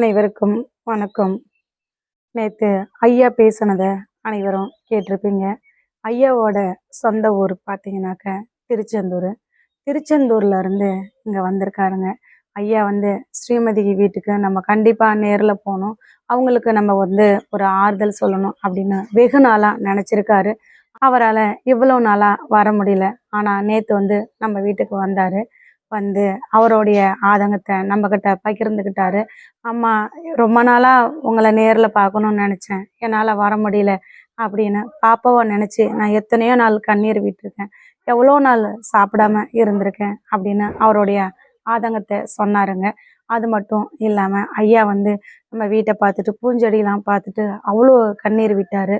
அனைவருக்கும் வணக்கம். நேற்று ஐயா பேசுனதை அனைவரும் கேட்டிருப்பீங்க. ஐயாவோட சொந்த ஊர் பார்த்தீங்கன்னாக்க திருச்செந்தூர். திருச்செந்தூரில் இருந்து இங்கே வந்திருக்காருங்க. ஐயா வந்து ஸ்ரீமதி வீட்டுக்கு நம்ம கண்டிப்பாக நேரில் போகணும். அவங்களுக்கு நம்ம வந்து ஒரு ஆறுதல் சொல்லணும் அப்படின்னு வெகு நாளாக நினச்சிருக்காரு. அவரால் இவ்வளோ நாளாக வர முடியல. ஆனால் நேற்று வந்து நம்ம வீட்டுக்கு வந்தார். வந்து அவருடைய ஆதங்கத்தை நம்மக்கிட்ட பகிர்ந்துக்கிட்டாரு அம்மா ரொம்ப நாளாக உங்களை நேரில் பார்க்கணும்னு நினச்சேன். என்னால் வர முடியல அப்படின்னு பாப்பாவை நினச்சி நான் எத்தனையோ நாள் கண்ணீர் விட்டுருக்கேன். எவ்வளோ நாள் சாப்பிடாம இருந்திருக்கேன் அப்படின்னு அவருடைய ஆதங்கத்தை சொன்னாருங்க. அது மட்டும் இல்லாமல் ஐயா வந்து நம்ம வீட்டை பார்த்துட்டு பூஞ்செடியெலாம் பார்த்துட்டு அவ்வளோ கண்ணீர் விட்டார்.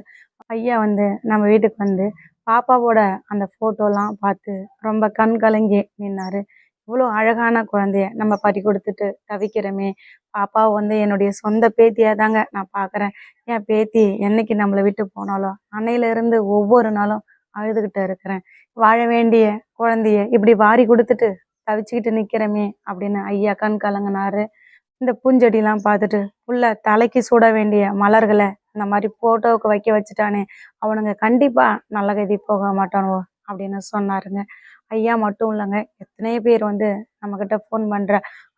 ஐயா வந்து நம்ம வீட்டுக்கு வந்து பாப்பாவோட அந்த ஃபோட்டோலாம் பார்த்து ரொம்ப கண் கலங்கி நின்னார். இவ்வளோ அழகான குழந்தைய நம்ம பறி கொடுத்துட்டு தவிக்கிறோமே. பாப்பா வந்து என்னுடைய சொந்த பேத்தியாக தாங்க நான் பார்க்குறேன் என் பேத்தி என்னைக்கு நம்மளை விட்டு போனாலும் அன்னையிலேருந்து ஒவ்வொரு நாளும் அழுதுகிட்டு இருக்கிறேன். வாழ வேண்டிய குழந்தைய இப்படி வாரி கொடுத்துட்டு தவிச்சுக்கிட்டு நிற்கிறமே அப்படின்னு ஐயா கண் கலங்கினாரு. இந்த பூஞ்செடிலாம் பார்த்துட்டு உள்ள தலைக்கு சூட வேண்டிய மலர்களை இந்த மாதிரி ஃபோட்டோவுக்கு வைக்க வச்சுட்டானே. அவனுங்க கண்டிப்பாக நல்ல கதி போக மாட்டானுவோ அப்படின்னு சொன்னாருங்க. ஐயா மட்டும் இல்லைங்க. எத்தனை பேர் வந்து நம்மக்கிட்ட ஃபோன் பண்ணுற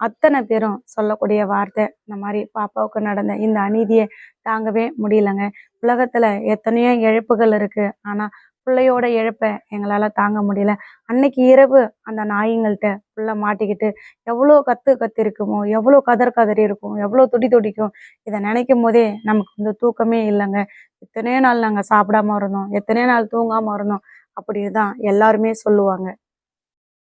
அத்தனை பேரும் சொல்லக்கூடிய வார்த்தை இந்த மாதிரி பாப்பாவுக்கு நடந்த இந்த அநீதியை தாங்கவே முடியலங்க. உலகத்தில் எத்தனையோ இழப்புகள் இருக்குது ஆனால் பிள்ளையோட இழப்பை எங்களால் தாங்க முடியல. அன்னைக்கு இரவு அந்த நாய்ங்கள்ட்ட புள்ள மாட்டிக்கிட்டு எவ்வளோ கத்து கத்து இருக்குமோ எவ்வளோ கதர் கதறி இருக்கும் எவ்வளோ துடி துடிக்கும் இதை நினைக்கும் போதே நமக்கு வந்து தூக்கமே இல்லைங்க. எத்தனையோ நாள் நாங்கள் சாப்பிடாம இருந்தோம் எத்தனையோ நாள் தூங்காமல் இருந்தோம். அப்படி தான் எல்லாருமே சொல்லுவாங்க.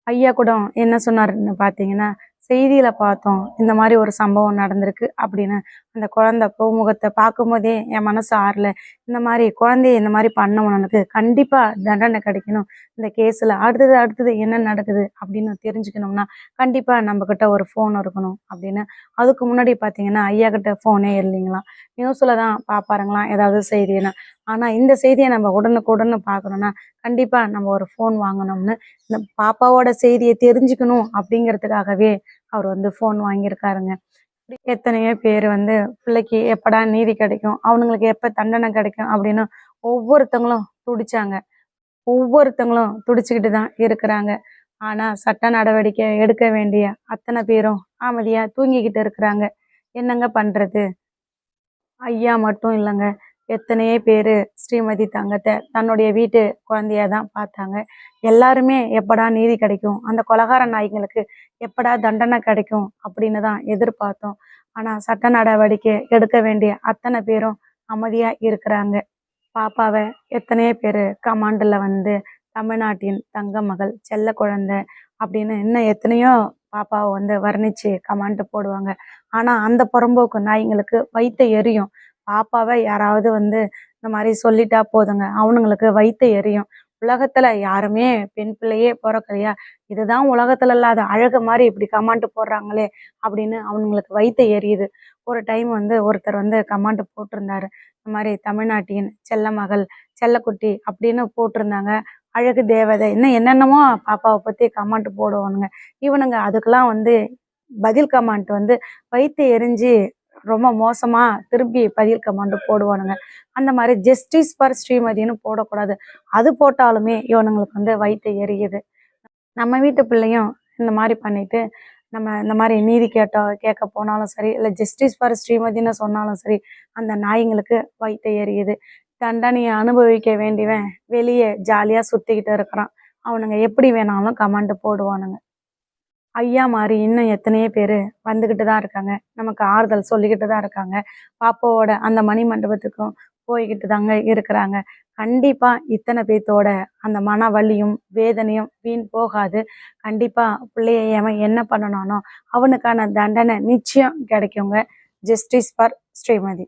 ஐயா கூட என்ன சொன்னாருன்னு பார்த்தீங்கன்னா செய்தியில் பார்த்தோம் இந்த மாதிரி ஒரு சம்பவம் நடந்திருக்கு அப்படின்னு. அந்த குழந்தை பூமுகத்தை பார்க்கும்போதே என் மனசு ஆறல. இந்த மாதிரி குழந்தைய இந்த மாதிரி பண்ணவனுக்கு கண்டிப்பாக தண்டனை கிடைக்கணும். இந்த கேஸில் அடுத்தது அடுத்தது என்ன நடக்குது அப்படின்னு தெரிஞ்சுக்கணும்னா கண்டிப்பாக நம்மக்கிட்ட ஒரு ஃபோன் இருக்கணும் அப்படின்னு. அதுக்கு முன்னாடி பார்த்தீங்கன்னா ஐயா கிட்ட ஃபோனே இல்லைங்களாம் நியூஸில் தான் பார்ப்பாருங்களாம் ஏதாவது செய்தினா ஆனால் இந்த செய்தியை நம்ம உடனுக்குடனே பார்க்கணும்னா கண்டிப்பாக நம்ம ஒரு ஃபோன் வாங்கணும்னு இந்த பாப்பாவோட செய்தியை தெரிஞ்சுக்கணும் அப்படிங்கிறதுக்காகவே அவர் வந்து ஃபோன் வாங்கியிருக்காருங்க. எத்தனையோ பேர் வந்து பிள்ளைக்கு எப்படா நீதி கிடைக்கும்? அவனுங்களுக்கு எப்போ தண்டனை கிடைக்கும்? அப்படின்னு ஒவ்வொருத்தங்களும் துடிச்சாங்க. ஒவ்வொருத்தங்களும் துடிச்சுக்கிட்டு தான் இருக்கிறாங்க. ஆனால் சட்ட நடவடிக்கை எடுக்க வேண்டிய அத்தனை பேரும் அமைதியாக தூங்கிக்கிட்டு இருக்கிறாங்க. என்னங்க பண்ணுறது ஐயா மட்டும் இல்லைங்க. எத்தனையோ பேர் ஸ்ரீமதி தங்கத்தை தன்னுடைய வீட்டு குழந்தையை தான் பார்த்தாங்க. எல்லாருமே எப்படா நீதி கிடைக்கும்? அந்த கொலகார நாய்களுக்கு எப்படா தண்டனை கிடைக்கும்? அப்படின்னு தான் எதிர்பார்த்தோம். ஆனால் சட்ட நடவடிக்கை எடுக்க வேண்டிய அத்தனை பேரும் அமைதியாக இருக்கிறாங்க. பாப்பாவை எத்தனையோ பேர் கமாண்டில் வந்து தமிழ்நாட்டின் தங்க மகள் செல்ல குழந்தை அப்படின்னு இன்னும் எத்தனையோ பாப்பாவை வந்து வர்ணித்து கமாண்ட் போடுவாங்க. ஆனால் அந்த புறம்போக்கு நாய்ங்களுக்கு வைத்த எரியும். பாப்பாவை யாராவது வந்து இந்த மாதிரி சொல்லிட்டா போதுங்க. அவனுங்களுக்கு வைத்த எரியும். உலகத்துல யாருமே பெண் பிள்ளையே பிறக்கலையா? இதுதான் உலகத்துல இல்லாத அழகு மாதிரி இப்படி கமாண்ட் போடுறாங்களே அப்படின்னு அவனுங்களுக்கு வைத்த எரியுது. ஒரு டைம் வந்து ஒருத்தர் வந்து கமாண்ட் போட்டிருந்தாரு. இந்த மாதிரி தமிழ்நாட்டின் செல்ல மகள் செல்லக்குட்டி அப்படின்னு போட்டிருந்தாங்க. அழகு தேவதை இன்னும் என்னென்னமோ பாப்பாவை பத்தி கமாண்ட் போடுவானுங்க. இவனுங்க அதுக்கெல்லாம் வந்து பதில் கமாண்ட் வந்து வைத்து எரிஞ்சு ரொம்ப மோசமாக திருப்பி பதில் கமாண்டு போடுவானுங்க. அந்த மாதிரி ஜஸ்டிஸ் ஃபார் ஸ்ரீமதினு போடக்கூடாது. அது போட்டாலுமே இவனுங்களுக்கு வந்து வயிற்று எரியுது. நம்ம வீட்டு பிள்ளையும் இந்த மாதிரி பண்ணிட்டு நம்ம இந்த மாதிரி நீதி கேட்டோம் கேட்க போனாலும் சரி இல்லை ஜஸ்டிஸ் ஃபார் ஸ்ரீமதினு சொன்னாலும் சரி அந்த நாய்ங்களுக்கு வயிற்று எரியுது. தண்டனையை அனுபவிக்க வேண்டியவன் வெளியே ஜாலியாக சுற்றிக்கிட்டு இருக்கிறான். அவனுங்க எப்படி வேணாலும் கமெண்ட் போடுவானுங்க. ஐயா மாதிரி இன்னும் எத்தனையோ பேர் வந்துக்கிட்டு தான் இருக்காங்க. நமக்கு ஆறுதல் சொல்லிக்கிட்டு தான் இருக்காங்க. பாப்பாவோட அந்த மணி மண்டபத்துக்கும் போய்கிட்டு தாங்க இருக்கிறாங்க. கண்டிப்பாக இத்தனை பேத்தோட அந்த மன வலியும் வேதனையும் வீண் போகாது. கண்டிப்பாக பிள்ளைய அவன் என்ன பண்ணனானோ அவனுக்கான தண்டனை நிச்சயம் கிடைக்குங்க. Justice for Srimathi